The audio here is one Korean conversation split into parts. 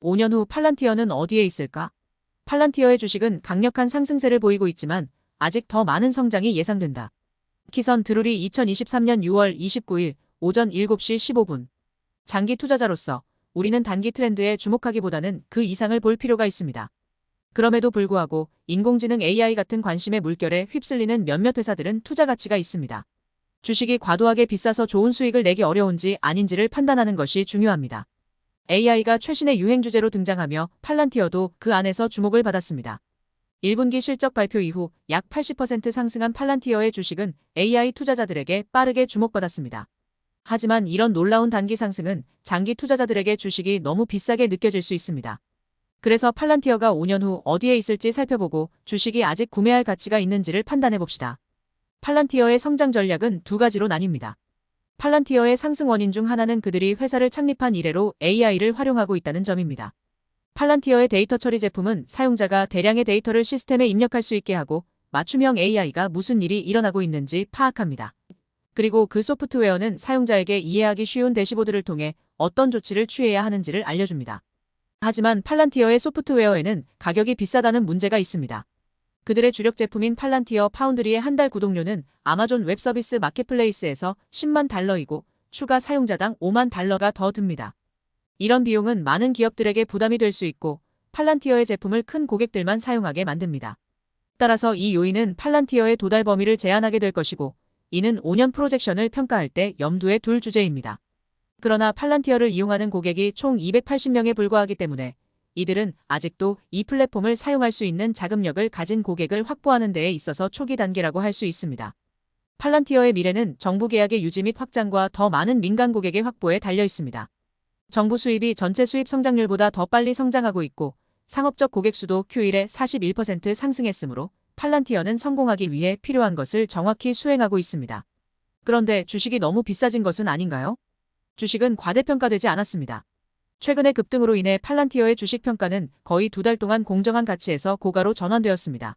5년 후 팔란티어는 어디에 있을까? 팔란티어의 주식은 강력한 상승세를 보이고 있지만 아직 더 많은 성장이 예상된다. 키선 드룰이 2023년 6월 29일 오전 7시 15분. 장기 투자자로서 우리는 단기 트렌드에 주목하기보다는 그 이상을 볼 필요가 있습니다. 그럼에도 불구하고 인공지능 AI 같은 관심의 물결에 휩쓸리는 몇몇 회사들은 투자 가치가 있습니다. 주식이 과도하게 비싸서 좋은 수익을 내기 어려운지 아닌지를 판단하는 것이 중요합니다. AI가 최신의 유행 주제로 등장하며 팔란티어도 그 안에서 주목을 받았습니다. 1분기 실적 발표 이후 약 80% 상승한 팔란티어의 주식은 AI 투자자들에게 빠르게 주목받았습니다. 하지만 이런 놀라운 단기 상승은 장기 투자자들에게 주식이 너무 비싸게 느껴질 수 있습니다. 그래서 팔란티어가 5년 후 어디에 있을지 살펴보고 주식이 아직 구매할 가치가 있는지를 판단해 봅시다. 팔란티어의 성장 전략은 두 가지로 나뉩니다. 팔란티어의 상승 원인 중 하나는 그들이 회사를 창립한 이래로 AI를 활용하고 있다는 점입니다. 팔란티어의 데이터 처리 제품은 사용자가 대량의 데이터를 시스템에 입력할 수 있게 하고 맞춤형 AI가 무슨 일이 일어나고 있는지 파악합니다. 그리고 그 소프트웨어는 사용자에게 이해하기 쉬운 대시보드를 통해 어떤 조치를 취해야 하는지를 알려줍니다. 하지만 팔란티어의 소프트웨어에는 가격이 비싸다는 문제가 있습니다. 그들의 주력 제품인 팔란티어 파운드리의 한 달 구독료는 아마존 웹서비스 마켓플레이스에서 10만 달러이고 추가 사용자당 5만 달러가 더 듭니다. 이런 비용은 많은 기업들에게 부담이 될 수 있고 팔란티어의 제품을 큰 고객들만 사용하게 만듭니다. 따라서 이 요인은 팔란티어의 도달 범위를 제한하게 될 것이고 이는 5년 프로젝션을 평가할 때 염두에 둘 주제입니다. 그러나 팔란티어를 이용하는 고객이 총 280명에 불과하기 때문에 이들은 아직도 이 플랫폼을 사용할 수 있는 자금력을 가진 고객을 확보하는 데에 있어서 초기 단계라고 할 수 있습니다. 팔란티어의 미래는 정부 계약의 유지 및 확장과 더 많은 민간 고객의 확보에 달려 있습니다. 정부 수입이 전체 수입 성장률보다 더 빨리 성장하고 있고 상업적 고객 수도 Q1에 41% 상승했으므로 팔란티어는 성공하기 위해 필요한 것을 정확히 수행하고 있습니다. 그런데 주식이 너무 비싸진 것은 아닌가요? 주식은 과대평가되지 않았습니다. 최근의 급등으로 인해 팔란티어의 주식 평가는 거의 두 달 동안 공정한 가치에서 고가로 전환되었습니다.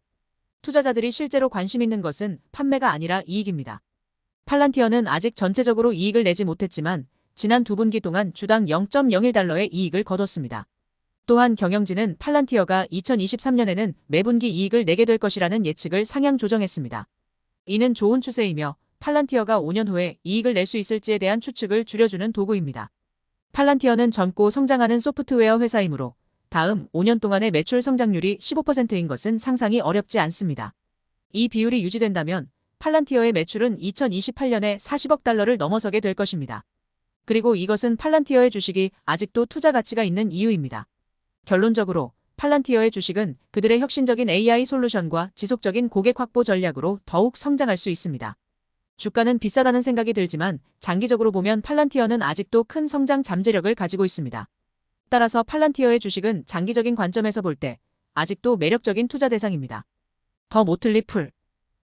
투자자들이 실제로 관심 있는 것은 판매가 아니라 이익입니다. 팔란티어는 아직 전체적으로 이익을 내지 못했지만 지난 두 분기 동안 주당 0.01달러의 이익을 거뒀습니다. 또한 경영진은 팔란티어가 2023년에는 매분기 이익을 내게 될 것이라는 예측을 상향 조정했습니다. 이는 좋은 추세이며 팔란티어가 5년 후에 이익을 낼 수 있을지에 대한 추측을 줄여주는 도구입니다. 팔란티어는 젊고 성장하는 소프트웨어 회사이므로 다음 5년 동안의 매출 성장률이 15%인 것은 상상이 어렵지 않습니다. 이 비율이 유지된다면 팔란티어의 매출은 2028년에 40억 달러를 넘어서게 될 것입니다. 그리고 이것은 팔란티어의 주식이 아직도 투자 가치가 있는 이유입니다. 결론적으로 팔란티어의 주식은 그들의 혁신적인 AI 솔루션과 지속적인 고객 확보 전략으로 더욱 성장할 수 있습니다. 주가는 비싸다는 생각이 들지만 장기적으로 보면 팔란티어는 아직도 큰 성장 잠재력을 가지고 있습니다. 따라서 팔란티어의 주식은 장기적인 관점에서 볼 때 아직도 매력적인 투자 대상입니다. 더 모틀리 풀